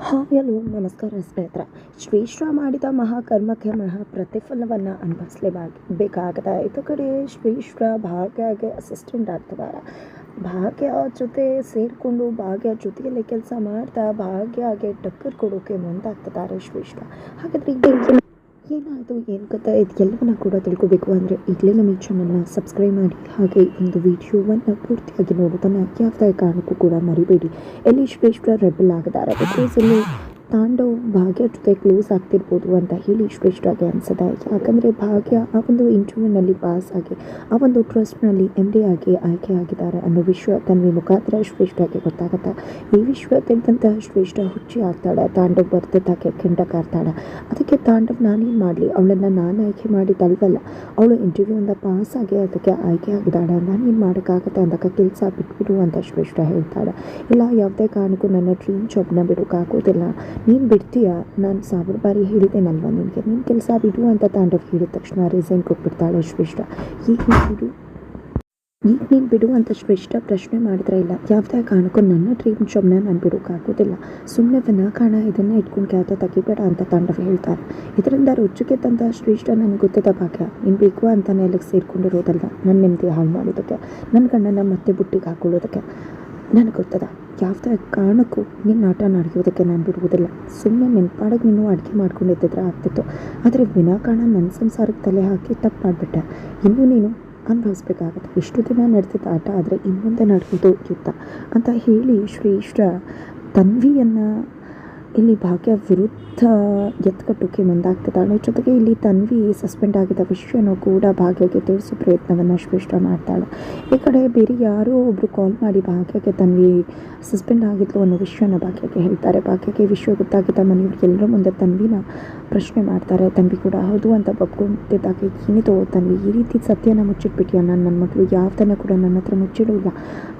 Hi hello ನಮಸ್ಕಾರ ಸ್ನೇಹಿತರ. ಶ್ರೀಶ್ರ ಮಾಡಿದ ಮಹಾಕರ್ಮಕ್ಕೆ ಮಹಾ ಪ್ರತಿಫಲವನ್ನು ಅನುಭವಿಸಲೇಬೇಕು ಬೇಕಾಗದ ಇದು ಕಡೆ ಶ್ರೀಶ್ರ ಭಾಗ್ಯಗೆ ಅಸಿಸ್ಟೆಂಟ್ ಆಗ್ತಿದ್ದಾರೆ ಭಾಗ್ಯ ಜೊತೆ ಸೇರಿಕೊಂಡು ಭಾಗ್ಯ ಜೊತೆಯಲ್ಲಿ ಕೆಲಸ ಮಾಡ್ತಾ ಭಾಗ್ಯಗೆ ಟಕ್ಕರ್ ಕೊಡೋಕೆ ಮುಂದಾಗ್ತಿದ್ದಾರೆ ಶ್ರೀಶ್ರ ಹಾಗಾದರೆ ಈಗ ಏನಾಯಿತು ಏನು ಕಥೆ ಇದು ಎಲ್ಲವನ್ನ ಕೂಡ ತಿಳ್ಕೊಬೇಕು ಅಂದರೆ ಈಗಲೇ ನಮ್ಮ ಈ ಚಾನಲ್ನ ಸಬ್ಸ್ಕ್ರೈಬ್ ಮಾಡಿ. ಹಾಗೆ ಒಂದು ವಿಡಿಯೋವನ್ನು ಪೂರ್ತಿಯಾಗಿ ನೋಡೋದನ್ನು ಯಾವುದೇ ಕಾರಣಕ್ಕೂ ಕೂಡ ಮರಿಬೇಡಿ. ಎಲ್ಲಿ ಶ್ರೇಷ್ಠ ರೆಬಲ್ ಆಗಿದ್ದಾರೆ ಬಿಕಾಸ್ ಇಲ್ಲಿ ತಾಂಡವ್ ಭಾಗ್ಯ ಜೊತೆ ಕ್ಲೋಸ್ ಆಗ್ತಿರ್ಬೋದು ಅಂತ ಹೇಳಿ ಶ್ರೇಷ್ಠಾಗಿ ಅನಿಸಿದೆ ಯಾಕಂದರೆ ಭಾಗ್ಯ ಆ ಒಂದು ಇಂಟರ್ವ್ಯೂನಲ್ಲಿ ಪಾಸ್ ಆಗಿ, ಆ ಒಂದು ಟ್ರಸ್ಟ್ನಲ್ಲಿ ಎಂ ಡಿ ಆಗಿ ಆಯ್ಕೆ ಆಗಿದ್ದಾರೆ ಅನ್ನೋ ವಿಷಯ ತನ್ನ ಮುಖಾಂತರ ಶ್ರೇಷ್ಠಾಗಿ ಗೊತ್ತಾಗುತ್ತೆ. ಈ ವಿಷಯ ತಿಳಿದಂತಹ ಶ್ರೇಷ್ಠ ಹುಚ್ಚಿ ಆಗ್ತಾಳೆ, ತಾಂಡವ್ ಬರ್ತಿದ್ದಾಗೆ ಕೆಂಡ ಕಾರ್ತಾಳೆ. ಅದಕ್ಕೆ ತಾಂಡವ್ ನಾನೇನು ಮಾಡಲಿ? ಅವಳನ್ನು ನಾನು ಆಯ್ಕೆ ಮಾಡಿದ್ದಲ್ವಲ್ಲ? ಅವಳು ಇಂಟರ್ವ್ಯೂಯಿಂದ ಪಾಸ್ ಆಗಿ ಅದಕ್ಕೆ ಆಯ್ಕೆ ಆಗಿದ್ದಾಳೆ. ನಾನೇನು ಮಾಡೋಕ್ಕಾಗತ್ತೆ ಅಂದಾಗ ಕೆಲಸ ಬಿಟ್ಬಿಡು ಅಂತ ಶ್ರೇಷ್ಠ ಹೇಳ್ತಾಳೆ. ಇಲ್ಲ, ಯಾವುದೇ ಕಾರಣಕ್ಕೂ ನನ್ನ ಡ್ರೀಮ್ ಜಾಬ್ನ ಬಿಡೋಕ್ಕಾಗೋದಿಲ್ಲ ನೀನು ಬಿಡ್ತೀಯ? ನಾನು ಸಾವಿರ ಬಾರಿ ಹೇಳಿದ್ದೇನಲ್ವ ನಿನಗೆ? ನಿನ್ನ ಕೆಲಸ ಬಿಡು ಅಂತ ತಾಂಡವ್ ಹೇಳಿದ ತಕ್ಷಣ ರಿಸೈನ್ ಕೊಟ್ಬಿಡ್ತಾಳೆ ಶ್ರೇಷ್ಠ. ಈಗ ನೀನು ಬಿಡು. ಈಗ ನೀನು ಬಿಡು ಅಂತ ಶ್ರೇಷ್ಠ ಪ್ರಶ್ನೆ ಮಾಡಿದ್ರೆ ಇಲ್ಲ. ಯಾವುದೇ ಕಾರಣಕ್ಕೂ ನನ್ನ ಡ್ರೀಮ್ ಜಾಬ್ನ ನಾನು ಬಿಡೋಕ್ಕಾಗೋದಿಲ್ಲ ಸುಮ್ಮನೆ ವಿನಾಕಾರಣ ಇದನ್ನು ಇಟ್ಕೊಂಡು ಕೆಲಸ ತೆಗಿಬೇಡ ಅಂತ ತಾಂಡವ್ ಹೇಳ್ತಾರೆ. ಇದರಿಂದ ರುಚಿಗೆ ತಂದ ಶ್ರೇಷ್ಠ ನನಗೆ ಗೊತ್ತದ ಭಾಗ್ಯ. ನೀನು ಬೇಕು ಅಂತ ನೆಲಕ್ಕೆ ಸೇರ್ಕೊಂಡಿರೋದಲ್ಲ ನನ್ನ ನೆಮ್ಮದಿ ಹಾಳು ಮಾಡೋದಕ್ಕೆ. ನನ್ನ ಗಂಡನ ಮತ್ತೆ ಬುಟ್ಟಿಗೆ ಹಾಕೊಳ್ಳೋದಕ್ಕೆ. ನನಗೆ ಗೊತ್ತದ? ಯಾವುದೇ ಕಾರಣಕ್ಕೂ ನಿನ್ನ ಆಟ ನಡೆಯೋದಕ್ಕೆ ನಾನು ಬಿಡುವುದಿಲ್ಲ. ಸುಮ್ಮನೆ ನೆನಪಾಡೋಕೆ ನೀನು ಅಡುಗೆ ಮಾಡ್ಕೊಂಡಿದ್ದಿದ್ರೆ ಆಗ್ತಿತ್ತು. ಆದರೆ ವಿನಾಕಾರಣ ನನ್ನ ಸಂಸಾರಕ್ಕೆ ತಲೆ ಹಾಕಿ ತಪ್ಪು ಮಾಡಿಬಿಟ್ಟೆ. ಇನ್ನೂ ನೀನು ಅನುಭವಿಸ್ಬೇಕಾಗತ್ತೆ. ಇಷ್ಟು ದಿನ ನಡೆದಿದ್ದ ಆಟ ಆದರೆ ಇನ್ನೊಂದೇ ನಡೆಯೋದು ಯುದ್ಧ ಅಂತ ಹೇಳಿ ಶ್ರೇಷ್ಠ ತನ್ವಿಯನ್ನು ಇಲ್ಲಿ ಭಾಗ್ಯ ವಿರುದ್ಧ ಎತ್ಕಟ್ಟೋಕೆ ಮುಂದಾಗ್ತಿದ್ದಾಳೆ. ಜೊತೆಗೆ ಇಲ್ಲಿ ತನ್ವಿ ಸಸ್ಪೆಂಡ್ ಆಗಿದ್ದ ವಿಷಯನೂ ಕೂಡ ಭಾಗ್ಯಗೆ ತಿಳಿಸೋ ಪ್ರಯತ್ನವನ್ನು ಶ್ರೇಷ್ಠ ಮಾಡ್ತಾಳೆ. ಈ ಕಡೆ ಬೇರೆ ಯಾರೋ ಒಬ್ಬರು ಕಾಲ್ ಮಾಡಿ ಭಾಗ್ಯಕ್ಕೆ ತನ್ವಿ ಸಸ್ಪೆಂಡ್ ಆಗಿದ್ಲು ಅನ್ನೋ ವಿಷಯನ ಭಾಗ್ಯಕ್ಕೆ ಹೇಳ್ತಾರೆ. ಭಾಗ್ಯಗೆ ಈ ವಿಷಯ ಗೊತ್ತಾಗಿದ್ದ ಮನೆಯವ್ರು ಎಲ್ಲರ ಮುಂದೆ ತನ್ವಿನ ಪ್ರಶ್ನೆ ಮಾಡ್ತಾರೆ, ತಂಬಿ ಕೂಡ ಹೌದು ಅಂತ ಒಪ್ಕೊಂತಿದ್ದಾಗ ಏನಿದು ತನ್ವಿ ಈ ರೀತಿ ಸತ್ಯನ ಮುಚ್ಚಿಟ್ಬಿಟ್ಟಿಯ ನಾನು ನನ್ನ ಮಗಳು ಯಾವ್ದನ್ನ ಕೂಡ ನನ್ನ ಹತ್ರ ಮುಚ್ಚಿಡೋಲ್ಲ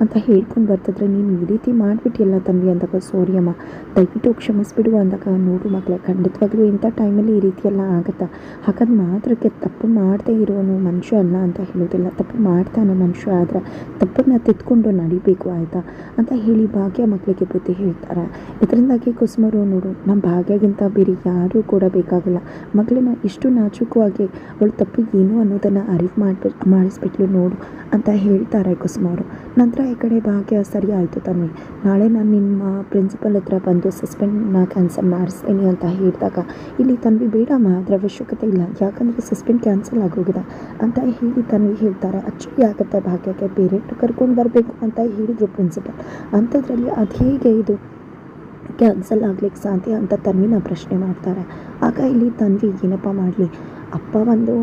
ಅಂತ ಹೇಳ್ಕೊಂಡು ಬರ್ತಿದ್ರೆ, ನೀನು ಈ ರೀತಿ ಮಾಡಿಬಿಟ್ಟಿಯಲ್ಲ ತಂಬಿ ಅಂದಾಗ, ಸಾರಿ ಅಮ್ಮ, ದಯವಿಟ್ಟು ಕ್ಷಮಿಸ್ಬಿಡು ಅಂದಾಗ ನೋಡು ಮಕ್ಕಳೇ ಖಂಡಿತವಾಗ್ಲೂ ಇಂಥ ಟೈಮಲ್ಲಿ ಈ ರೀತಿ ಎಲ್ಲ ಆಗುತ್ತಾ? ಹಾಗಾದ್ರೆ ಮಾತ್ರಕ್ಕೆ ತಪ್ಪು ಮಾಡದೇ ಇರೋನು ಮನುಷ್ಯ ಅಲ್ಲ ಅಂತ ಹೇಳೋದಿಲ್ಲ. ತಪ್ಪು ಮಾಡ್ತಾನೆ ಮನುಷ್ಯ, ಆದರೆ ತಪ್ಪನ್ನು ತಿದ್ಕೊಂಡು ನಡಿಬೇಕು, ಆಯಿತಾ? ಅಂತ ಹೇಳಿ ಭಾಗ್ಯ ಮಕ್ಕಳಿಗೆ ಬುದ್ಧಿ ಹೇಳ್ತಾರೆ. ಇದರಿಂದಾಗಿ ಕುಸುಮರು ನೋಡು ನಮ್ಮ ಭಾಗ್ಯಗಿಂತ ಬೇರೆ ಯಾರೂ ಕೂಡ ಬೇಕಾಗಲ್ಲ. ಮಗಳನ್ನ ಇಷ್ಟು ನಾಜೂಕವಾಗಿ ಅವಳು ತಪ್ಪು ಏನು ಅನ್ನೋದನ್ನು ಅರಿವು ಮಾಡಿಬಿ, ಮಾಡಿಸ್ಬಿಟ್ಲು ನೋಡು ಅಂತ ಹೇಳ್ತಾರೆ ಕುಸುಮವರು ನಂತರ ಈ ಕಡೆ ಭಾಗ್ಯ, ಸರಿ ಆಯಿತು ತನ್ವಿ. ನಾಳೆ ನಾನು ನಿಮ್ಮ ಪ್ರಿನ್ಸಿಪಲ್ ಹತ್ರ ಬಂದು ಸಸ್ಪೆಂಡ್ನ ಕ್ಯಾನ್ಸಲ್ ಮಾಡಿಸ್ತೀನಿ ಅಂತ ಹೇಳಿದಾಗ ಇಲ್ಲಿ ತನ್ವಿ ಬೇಡ ಅದರ ಅವಶ್ಯಕತೆ ಇಲ್ಲ. ಯಾಕಂದರೆ ಸಸ್ಪೆಂಡ್ ಕ್ಯಾನ್ಸಲ್ ಆಗೋಗಿದೆ ಅಂತ ಹೇಳಿ ತನ್ವಿ ಹೇಳ್ತಾರೆ. ಅಚ್ಚುಕಿ ಆಗುತ್ತೆ ಭಾಗ್ಯಕ್ಕೆ ಪೇರೆಂಟ್ ಕರ್ಕೊಂಡು ಬರಬೇಕು ಅಂತ ಹೇಳಿದರು ಪ್ರಿನ್ಸಿಪಲ್ ಅಂಥದ್ರಲ್ಲಿ ಅದು ಹೇಗೆ ಇದು? ಕ್ಯಾನ್ಸಲ್ ಆಗ್ಲಿಕ್ಕೆ ಸಾಧ್ಯ ಅಂತ ತನ್ವಿನ ಪ್ರಶ್ನೆ ಮಾಡ್ತಾರೆ. ಆಗ ಇಲ್ಲಿ ತನ್ವಿ, ಏನಪ್ಪ ಮಾಡಲಿ? ಅಪ್ಪ ಒಂದು,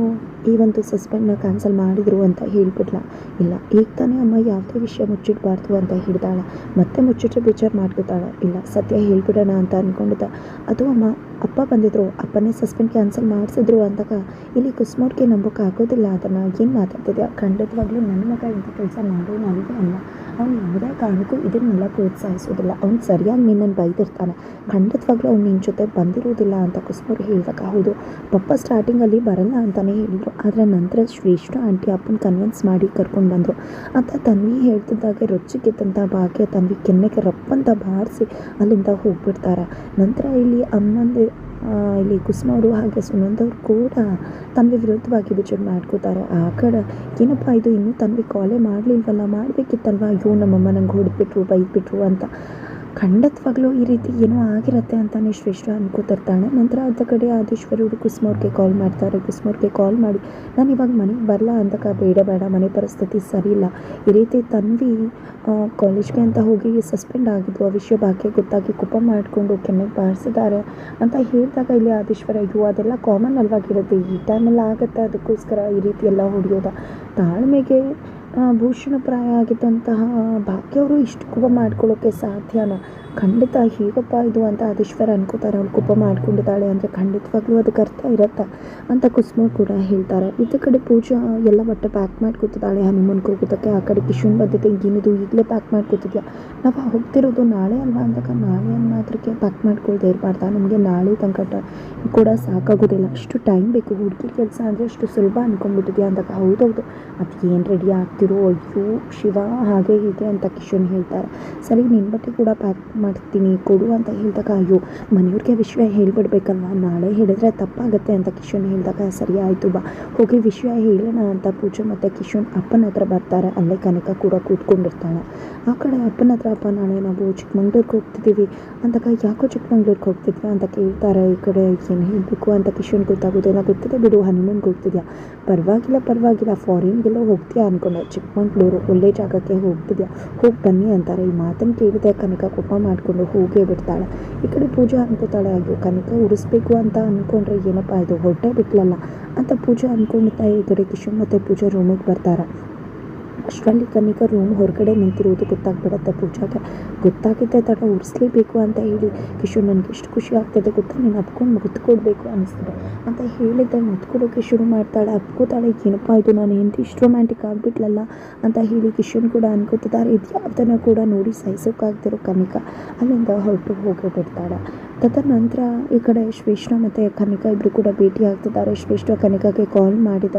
ಈ ಒಂದು ಸಸ್ಪೆಂಡ್ನ ಕ್ಯಾನ್ಸಲ್ ಮಾಡಿದರು ಅಂತ ಹೇಳ್ಬಿಟ್ಲ. ಇಲ್ಲ, ಈಗ ತಾನೇ ಅಮ್ಮ ಯಾವುದೇ ವಿಷಯ ಮುಚ್ಚಿಡಬಾರ್ದು ಅಂತ ಹಿಡ್ದಾಳ. ಮತ್ತೆ ಮುಚ್ಚಿಟ್ರೆ ಬೇಜಾರು ಮಾಡ್ಕೊತಾಳೆ ಇಲ್ಲ, ಸತ್ಯ ಹೇಳ್ಬಿಡೋಣ ಅಂತ ಅಂದ್ಕೊಂಡಿದ್ದ ಅದು ಅಮ್ಮ ಅಪ್ಪ ಬಂದಿದ್ರು. ಅಪ್ಪನೇ ಸಸ್ಪೆಂಡ್ ಕ್ಯಾನ್ಸಲ್ ಮಾಡಿಸಿದ್ರು ಅಂದಾಗ ಇಲ್ಲಿ ಕುಸ್ಮೋರ್ಗೆ ನಂಬೋಕೆ ಆಗೋದಿಲ್ಲ. ಅದನ್ನು ಏನು ಮಾತಾಡ್ತಿದ್ಯಾ? ಖಂಡಿತವಾಗ್ಲೂ ನನ್ನ ಮಗ ಇಂಥ ಕೆಲಸ ಮಾಡೋ ನನಗೆ ಅಲ್ಲ. ಅವ್ನು ಯಾವುದೇ ಕಾರಣಕ್ಕೂ ಇದನ್ನೆಲ್ಲ ಪ್ರೋತ್ಸಾಹಿಸೋದಿಲ್ಲ. ಅವ್ನು ಸರಿಯಾಗಿ ನಿನ್ನನ್ನು ಬೈದಿರ್ತಾನೆ. ಖಂಡಿತವಾಗ್ಲೂ ಅವ್ನು ನಿನ್ನ ಜೊತೆ ಬಂದಿರೋದಿಲ್ಲ ಅಂತ ಕುಸ್ಮೋರು ಹೇಳಿದಾಗ ಹೌದು. ಪಪ್ಪ ಸ್ಟಾರ್ಟಿಂಗಲ್ಲಿ ಬರಲ್ಲ ಅಂತಲೇ ಹೇಳಿದರು. ಆದರೆ ನಂತರ ಶ್ರೇಷ್ಠ ಆಂಟಿ ಅಪ್ಪನ ಕನ್ವಿನ್ಸ್ ಮಾಡಿ ಕರ್ಕೊಂಡು ಬಂದರು. ಅಂತ ತನ್ವಿ ಹೇಳ್ತಿದ್ದಾಗೆ ರೊಚ್ಚಿಗೆದ್ದಂಥ ಭಾಗ್ಯ ತನ್ವಿ ಕೆನ್ನೆಗೆ ರಪ್ಪಂತ ಬಾರಿಸಿ ಅಲ್ಲಿಂದ ಹೋಗ್ಬಿಡ್ತಾರೆ. ನಂತರ ಇಲ್ಲಿ ಅಮ್ಮಂದು ಇಲ್ಲಿ ಕುಸುಮವರು ಹಾಗೆ ಸುನಂದವ್ರು ಕೂಡ ತನ್ವಿ ವಿರುದ್ಧವಾಗಿ ಬಿಜೆಡ್ ಮಾಡ್ಕೋತಾರೆ. ಆ ಕಡೆ, ಏನಪ್ಪ ಇದು ಇನ್ನೂ ತನ್ವಿ ಕಾಲೇ ಮಾಡಲಿಲ್ವಲ್ಲ? ಮಾಡಬೇಕಿತ್ತಲ್ವ? ಅಯ್ಯೋ ನಮ್ಮಮ್ಮ ನಂಗೆ ಹೊಡೆದ್ಬಿಟ್ರು, ಬೈದ್ಬಿಟ್ರು ಅಂತ. ಖಂಡಿತವಾಗ್ಲೂ ಈ ರೀತಿ ಏನೋ ಆಗಿರುತ್ತೆ ಅಂತಾನೆ ಶ್ರೇಷ್ಠ ಅನ್ಕೋತಿರ್ತಾಳೆ ನಂತರ ಅದ ಕಡೆ ಆದೇಶ್ವರರು ಕುಸುಮವ್ರಿಗೆ ಕಾಲ್ ಮಾಡ್ತಾರೆ. ಕುಸುಮವ್ರಿಗೆ ಕಾಲ್ ಮಾಡಿ, ನಾನು ಇವಾಗ ಮನೆಗೆ ಬರಲ್ಲ ಅಂದಾಗ ಬೇಡ ಬೇಡ, ಮನೆ ಪರಿಸ್ಥಿತಿ ಸರಿ ಇಲ್ಲ. ಈ ರೀತಿ ತನ್ವಿ ಕಾಲೇಜ್ಗೆ ಅಂತ ಹೋಗಿ ಸಸ್ಪೆಂಡ್ ಆಗಿದ್ದು ಆ ವಿಷಯ ಬಾಕಿ ಗೊತ್ತಾಗಿ ಕುಪ ಮಾಡಿಕೊಂಡು ಕೆಮ್ಮೆಗೆ ಬಾರಿಸಿದ್ದಾರೆ ಅಂತ ಹೇಳಿದಾಗ ಇಲ್ಲಿ ಆದೇಶ್ವರ ಅಯ್ಯೋ, ಅದೆಲ್ಲ ಕಾಮನ್ ಅಲ್ವಾಗಿರುತ್ತೆ. ಈ ಟೈಮಲ್ಲಿ ಆಗುತ್ತೆ. ಅದಕ್ಕೋಸ್ಕರ ಈ ರೀತಿ ಎಲ್ಲ ಹೊಡೆಯೋದ. ತಾಳ್ಮೆಗೆ ಭೂಷಣಪ್ರಾಯ ಆಗಿದ್ದಂತಹ ಭಾಗ್ಯವರು ಇಷ್ಟು ಕೋಪ ಮಾಡ್ಕೊಳ್ಳೋಕ್ಕೆ ಸಾಧ್ಯನಾ? ಖಂಡಿತ ಹೀಗಪ್ಪ, ಇದು ಅಂತ ಆದೇಶ್ವರ ಅನ್ಕೋತಾರೆ. ಅವ್ಳು ಕುಪ ಮಾಡ್ಕೊಂಡಿದ್ದಾಳೆ ಅಂದರೆ ಖಂಡಿತವಾಗ್ಲೂ ಅದಕ್ಕೆ ಅರ್ಥ ಇರತ್ತಾ ಅಂತ ಕುಸುಮ ಕೂಡ ಹೇಳ್ತಾರೆ. ಇದು ಕಡೆ ಪೂಜಾ ಎಲ್ಲ ಬಟ್ಟೆ ಪ್ಯಾಕ್ ಮಾಡ್ಕೊತಿದ್ದಾಳೆ ಹನುಮನ್ ಕೂಗೋದಕ್ಕೆ. ಆ ಕಡೆ ಕಿಶನ್ ಬದ್ಧತೆ ಏನಿದು ಈಗಲೇ ಪ್ಯಾಕ್ ಮಾಡ್ಕೊತಿದ್ಯಾ? ನಾವು ಹೋಗ್ತಿರೋದು ನಾಳೆ ಅಲ್ವಾ ಅಂದಾಗ ನಾಳೆ ಮಾತ್ರಕ್ಕೆ ಯಾಕೆ ಪ್ಯಾಕ್ ಮಾಡ್ಕೊಳ್ದೇ ಇರಬಾರ್ದ? ನಮಗೆ ನಾಳೆ ತಂಕಟ ಕೂಡ ಸಾಕಾಗೋದಿಲ್ಲ. ಅಷ್ಟು ಟೈಮ್ ಬೇಕು ಹುಡುಗಿ ಕೆಲಸ ಅಂದರೆ ಅಷ್ಟು ಸುಲಭ ಅಂದ್ಕೊಂಡ್ಬಿಟ್ಟಿದ್ಯಾ ಅಂದಾಗ? ಹೌದೌದು. ಅದು ಏನು ರೆಡಿ ಆಗ್ತಿರೋ ಅಯ್ಯೋ, ಶಿವ ಹಾಗೆ ಹೀಗೆ ಅಂತ ಕಿಶನ್ ಹೇಳ್ತಾರೆ. ಸರಿ ನಿನ್ನ ಬಟ್ಟೆ ಕೂಡ ಪ್ಯಾಕ್ ಮಾಡ್ತೀನಿ, ಕೊಡು ಅಂತ ಹೇಳಿದಾಗ, ಅಯ್ಯೋ, ಮನೆಯವ್ರಿಗೆ ವಿಷಯ ಹೇಳ್ಬಿಡ್ಬೇಕಲ್ವ? ನಾಳೆ ಹೇಳಿದ್ರೆ ತಪ್ಪಾಗತ್ತೆ ಅಂತ ಕಿಶನ್ ಹೇಳಿದಾಗ, ಸರಿ ಆಯಿತು ಬಾ, ಹೋಗಿ ವಿಷಯ ಹೇಳೋಣ ಅಂತ ಪೂಜೆ ಮತ್ತು ಕಿಶನ್ ಅಪ್ಪನ ಹತ್ರ ಬರ್ತಾರೆ. ಅಲ್ಲೇ ಕನಕ ಕೂಡ ಕೂತ್ಕೊಂಡಿರ್ತಾಳೆ. ಆ ಕಡೆ ಅಪ್ಪನ ಹತ್ರ, ಅಪ್ಪ, ನಾಳೆ ನಾವು ಚಿಕ್ಕಮಂಗ್ಳೂರ್ಗೆ ಹೋಗ್ತಿದ್ದೀವಿ. ಅಂದಾಗ, ಯಾಕೋ ಚಿಕ್ಕಮಂಗ್ಳೂರ್ಗೆ ಹೋಗ್ತಿದ್ವಿ ಅಂತ ಕೇಳ್ತಾರೆ. ಈ ಕಡೆ ಏನು ಹೇಳಬೇಕು ಅಂತ ಕಿಶನ್ ಗೊತ್ತಾಗೋದಿಲ್ಲ ಗೊತ್ತಿದೆ ಬಿಡು, ಹನುಮನ್ಗೆ ಹೋಗ್ತಿದ್ಯಾ? ಪರವಾಗಿಲ್ಲ ಪರವಾಗಿಲ್ಲ ಫಾರಿನ್ಗೆಲ್ಲ ಹೋಗ್ತೀಯಾ? ಅಂದ್ಕೊಂಡೆ ಚಿಕ್ಕಮಂಗ್ಳೂರು ಒಳ್ಳೆ ಜಾಗಕ್ಕೆ ಹೋಗ್ತಿದ್ಯಾ? ಹೋಗಿ ಬನ್ನಿ ಅಂತಾರೆ. ಈ ಮಾತನ್ನು ಕೇಳಿದೆ ಕನಕ ಕೋಪ ಮಾಡಿಕೊಂಡು ಹೋಗೇ ಬಿಡ್ತಾಳೆ. ಈ ಕಡೆ ಪೂಜಾ ಅನ್ಕೋತಾಳೆ ಅಯ್ಯೋ, ಕನಕ ಉರಿಸ್ಬೇಕು ಅಂತ ಅಂದ್ಕೊಂಡ್ರೆ ಏನಪ್ಪ ಇದು ಹೊಟ್ಟೆ ಬಿಟ್ಲಲ್ಲ? ಅಂತ ಪೂಜಾ ಅಂದ್ಕೊಂಡಿದ್ದ ಈ ಕಡೆ ಕಿಶನ್ ಮತ್ತು ಪೂಜಾ ರೂಮಿಗೆ ಬರ್ತಾರೆ. ಅಷ್ಟರಲ್ಲಿ ಕನಿಕ ರೂಮ್ ಹೊರಗಡೆ ನಿಂತಿರೋದು ಗೊತ್ತಾಗ್ಬಿಡತ್ತೆ ಪೂಜಾಗೆ. ಗೊತ್ತಾಗಿದ್ದೆ ತಡ ಉರಿಸ್ಲೇಬೇಕು ಅಂತ ಹೇಳಿ. ಕಿಶೋರ್, ನನಗೆ ಎಷ್ಟು ಖುಷಿ ಆಗ್ತದೆ ಗೊತ್ತಾ? ನೀನು ಅಪ್ಕೊಂಡು ಮುತ್ಕೊಡ್ಬೇಕು ಕೊಡಬೇಕು ಅನಿಸ್ತದೆ ಅಂತ ಹೇಳಿದ್ದೆ. ಮುತ್ತು ಕೊಡೋಕ್ಕೆ ಶುರು ಮಾಡ್ತಾಳೆ. ಅಪ್ಕೋತಾಳೆ ಏನಪ್ಪ ಇದು? ನಾನು ಹೆಂಡತಿ ಇಷ್ಟು ರೊಮ್ಯಾಂಟಿಕ್ ಆಗಿಬಿಟ್ಲಲ್ಲ ಅಂತ ಹೇಳಿ ಕಿಶನ್ ಕೂಡ ಅನ್ಕೋತಿದ್ದಾರೆ. ಇದು ಯಾವ್ದನ್ನು ಕೂಡ ನೋಡಿ ಸಹಿಸೋಕ್ಕಾಗ್ತಿರೋ ಕನಿಕ ಅಲ್ಲಿಂದ ಹೊರಟು ಹೋಗೇ ಬಿಡ್ತಾಳೆ. ತದನಂತರ ಈ ಕಡೆ ಶ್ರೇಷ್ಠ ಮತ್ತು ಕನಿಕ ಇಬ್ಬರು ಕೂಡ ಭೇಟಿ ಆಗ್ತಿದ್ದಾರೆ. ಶ್ರೇಷ್ಠ ಕನಿಕಾಗೆ ಕಾಲ್ ಮಾಡಿದ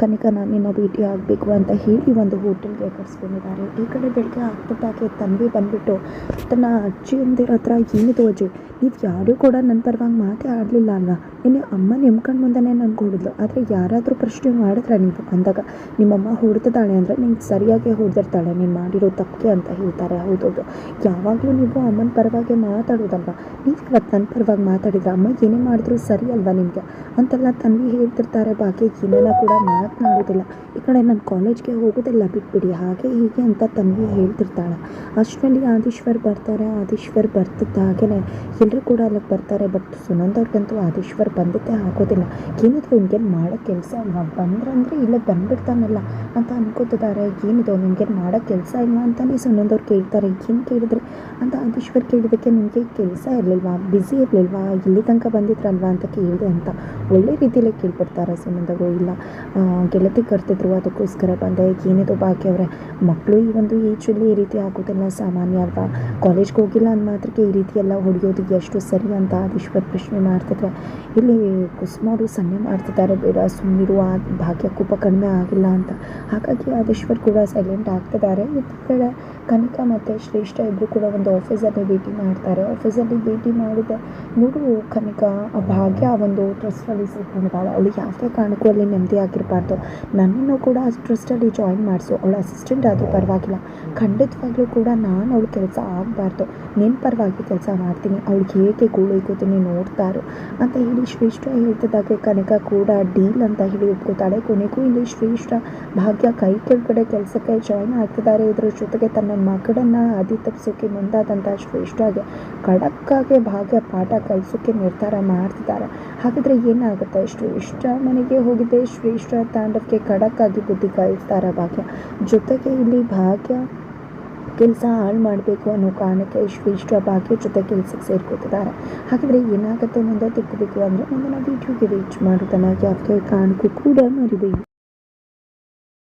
ಕನಿಕ ನಾನು ನಿನ್ನ ಭೇಟಿ ಆಗಬೇಕು ಅಂತ ಹೇಳಿ ಒಂದು ಹೋಟೆಲ್ಗೆ ಕರೆಸ್ಕೊಂಡಿದ್ದಾರೆ. ಈ ಕಡೆ ಬೆಳಗ್ಗೆ ಆಗ್ತಿದ್ದಾಗೆ ತನ್ವಿ ಬಂದುಬಿಟ್ಟು, ತನ್ನ ಅಜ್ಜಿಯಂದಿರ ಹತ್ರ ಏನಿದು ಅಜ್ಜಿ? ನೀವು ಯಾರೂ ಕೂಡ ನನ್ನ ಪರವಾಗಿ ಮಾತೇ ಆಡಲಿಲ್ಲ ಅಲ್ವಾ? ನಿನ್ನೆ ಅಮ್ಮ ನಿಮ್ಮ ಕಣ್ಣು ಮುಂದೆನೇ ನನ್ಗೆ ಹೊಡಿದ್ಲು. ಆದರೆ ಯಾರಾದರೂ ಪ್ರಶ್ನೆ ಮಾಡಿದ್ರೆ ನೀವು? ಅಂದಾಗ, ನಿಮ್ಮಮ್ಮ ಹೊಡೆದಿದ್ದಾಳೆ ಅಂದರೆ ನಿಂಗೆ ಸರಿಯಾಗಿ ಹೊಡೆದಿರ್ತಾಳೆ. ನೀನು ಮಾಡಿರೋ ತಪ್ಪಿಗೆ ಅಂತ ಹೇಳ್ತಾರೆ. ಹೌದೌದು. ಯಾವಾಗಲೂ ನೀವು ಅಮ್ಮನ ಪರವಾಗಿ ಮಾತಾಡೋದಲ್ವಾ? ನೀವು ಇವತ್ತು ನನ್ನ ಪರವಾಗಿ ಮಾತಾಡಿದ್ರೆ ಅಮ್ಮ, ಏನೇ ಮಾಡಿದ್ರು ಸರಿ ಅಲ್ವಾ ನಿಮಗೆ ಅಂತೆಲ್ಲ ತನ್ವಿ ಹೇಳ್ತಿರ್ತಾರೆ, ಬಾಕಿ ಏನೆಲ್ಲ ಕೂಡ ಮಾತನಾಡೋದಿಲ್ಲ ಈ ಕಡೆ ನಾನು ಕಾಲೇಜ್ಗೆ ಹೋಗೋದಿಲ್ಲ ಬಿಟ್ಬಿಡಿ, ಹಾಗೆ ಹೀಗೆ ಅಂತ ತನ್ವಿ ಹೇಳ್ತಿರ್ತಾಳೆ. ಅಷ್ಟರಲ್ಲಿ ಆದೀಶ್ವರ್ ಬರ್ತಾರೆ, ಆದೀಶ್ವರ್ ಬರ್ತಿದ್ದ ಹಾಗೆಯೇ ಎಲ್ಲರೂ ಕೂಡ ಅಲ್ಲಿಗೆ ಬರ್ತಾರೆ, ಬಟ್ ಸುನಂದವ್ರಿಗಂತೂ ಆದೀಶ್ವರ್ ಬಂದಿದ್ದೇ ಆಗೋದಿಲ್ಲ. ಏನಿದ್ರು ಹಿಂಗೇನು ಮಾಡೋ ಕೆಲಸ ಇಲ್ಲ. ಬಂದ್ರಂದ್ರೆ ಇಲ್ಲೇ ಬಂದ್ಬಿಡ್ತಾನಲ್ಲ ಅಂತ ಅನ್ಕೋತಿದ್ದಾರೆ. ಏನಿದು ನಿಮ್ಗೇನು ಮಾಡೋ ಕೆಲಸ ಇಲ್ಲ ಅಂತಲೇ ಸುನಂದವ್ರು ಕೇಳ್ತಾರೆ. ಏನು ಕೇಳಿದ್ರೆ? ಅಂತ ಆದೀಶ್ವರ್ ಕೇಳಿದ್ದಕ್ಕೆ ನಿಮಗೆ ಕೆಲಸ ಇರಲಿಲ್ವಾ? ಬ್ಯುಸಿ ಇರಲಿಲ್ವಾ? ಇಲ್ಲಿ ತನಕ ಬಂದಿದ್ರಲ್ವಾ ಅಂತ ಕೇಳಿದೆ ಅಂತ. ಒಳ್ಳೆ ರೀತಿಯಲ್ಲೇ ಕೇಳ್ಬಿಡ್ತಾರೆ ಸುನಂದ್ ಇಲ್ಲ. ಗೆಳತಿ ಕರ್ತಿದ್ರು, ಅದಕ್ಕೋಸ್ಕರ ಬಂದೆ. ಏನಿದು ಅವರೇ? ಮಕ್ಕಳು ಈ ಒಂದು ಏಜಲ್ಲಿ ಈ ರೀತಿ ಆಗೋದೆಲ್ಲ ಸಾಮಾನ್ಯ ಅಲ್ವಾ? ಕಾಲೇಜ್ಗೆ ಹೋಗಿಲ್ಲ ಅಂದ ಮಾತ್ರಕ್ಕೆ ಈ ರೀತಿ ಎಲ್ಲ ಹೊಡೆಯೋದು ಎಷ್ಟು ಸರಿ ಅಂತ ಆದೀಶ್ವರ್ ಪ್ರಶ್ನೆ ಮಾಡ್ತಿದ್ರೆ. ಇಲ್ಲಿ ಕುಸುಮ ಅವರು ಸನ್ನೆ ಮಾಡ್ತಿದ್ದಾರೆ ಬೇಡ. ಸುಮ್ಮನಿರು ಆ ಭಾಗ್ಯ ಕೋಪ ಕಡಿಮೆ ಆಗಿಲ್ಲ ಅಂತ. ಹಾಗಾಗಿ ಆದೇಶ್ವರ್ ಕೂಡ ಸೈಲೆಂಟ್ ಆಗ್ತಿದ್ದಾರೆ. ಇತ್ತ ಕಡೆ ಕನಿಕಾ ಮತ್ತು ಶ್ರೇಷ್ಠ ಇಬ್ಬರು ಕೂಡ ಒಂದು ಆಫೀಸಲ್ಲಿ ಭೇಟಿ ಮಾಡ್ತಾರೆ. ಆಫೀಸಲ್ಲಿ ಭೇಟಿ ಮಾಡಿದೆ. ನೋಡು ಕನಿಕ ಭಾಗ್ಯ ಆ ಒಂದು ಟ್ರಸ್ಟಲ್ಲಿ ಸೇರ್ಕೊಂಡಿದ್ದಾಳೆ ಅವಳು ಯಾವುದೇ ಕಾರಣಕ್ಕೂ ಅಲ್ಲಿ ನೆಮ್ಮದಿ ಆಗಿರಬಾರ್ದು. ನನ್ನನ್ನು ಕೂಡ ಆ ಟ್ರಸ್ಟಲ್ಲಿ ಜಾಯಿನ್ ಮಾಡಿಸು. ಅವಳ ಅಸಿಸ್ಟೆಂಟ್ ಆದರೂ ಪರವಾಗಿಲ್ಲ. ಖಂಡಿತವಾಗ್ಲೂ ಕೂಡ ನಾನು ಅವಳ ಕೆಲಸ ಆಗಬಾರ್ದು. ನಿನ್ನ ಪರವಾಗಿ ಕೆಲಸ ಮಾಡ್ತೀನಿ. ಅವಳಿಗೆ ಹೇಗೆ ಗೋಳಿಗೋತೀನಿ ನೋಡ್ತಾರೋ ಅಂತ ಹೇಳಿ ಶ್ರೇಷ್ಠ ಹೇಳ್ತಿದ್ದಾಗೆ ಕನಕ ಕೂಡ ಡೀಲ್ ಅಂತ ಹೇಳಿ ಒಪ್ಕೋತಾಳೆ. ಕೊನೆಗೂ ಇಲ್ಲಿ ಶ್ರೇಷ್ಠ ಭಾಗ್ಯ ಕೈ ಕೆಳಗಡೆ ಕೆಲಸಕ್ಕೆ ಜಾಯಿನ್ ಆಗ್ತಿದ್ದಾರೆ. ಇದರ ಜೊತೆಗೆ ತನ್ನ ಮಗಳನ್ನು ಅದಿ ತಪ್ಪಿಸೋಕೆ ಮುಂದಾದಂಥ ಶ್ರೇಷ್ಠಗೆ ಖಡಕ್ಕಾಗಿ ಭಾಗ್ಯ ಪಾಠ ಕಲಿಸೋಕ್ಕೆ ನಿರ್ಧಾರ ಮಾಡ್ತಿದ್ದಾರೆ. ಹಾಗಾದರೆ ಏನಾಗುತ್ತೆ? ಶ್ರೇಷ್ಠ ಮನೆಗೆ ಹೋಗಿದ್ದೆ. ಶ್ರೇಷ್ಠ ತಾಂಡವಕ್ಕೆ ಖಡಕ್ಕಾಗಿ ಬುದ್ಧಿ ಕಲಿಸ್ತಾರೆ ಭಾಗ್ಯ. ಜೊತೆಗೆ ಇಲ್ಲಿ ಭಾಗ್ಯ ಕೆಲಸ ಹಾಳು ಮಾಡಬೇಕು ಅನ್ನೋ ಕಾರಣಕ್ಕೆ ಶ್ರೇಷ್ಠ ಭಾಗ್ಯ ಜೊತೆ ಕೆಲಸಕ್ಕೆ ಸೇರ್ಕೊತಿದ್ದಾರೆ. ಹಾಗಾದರೆ ಏನಾಗುತ್ತೆ ಮುಂದೆ ತಿಕ್ಕಬೇಕು ಅಂದರೆ ಮುಂದಿನ ವೀಡಿಯೋಗೆ ರೀಚ್ ಮಾಡೋದನ್ನು ಯಾವುದೇ ಕಾರಣಕ್ಕೂ ಕೂಡ ಮರಿಬೇಡಿ.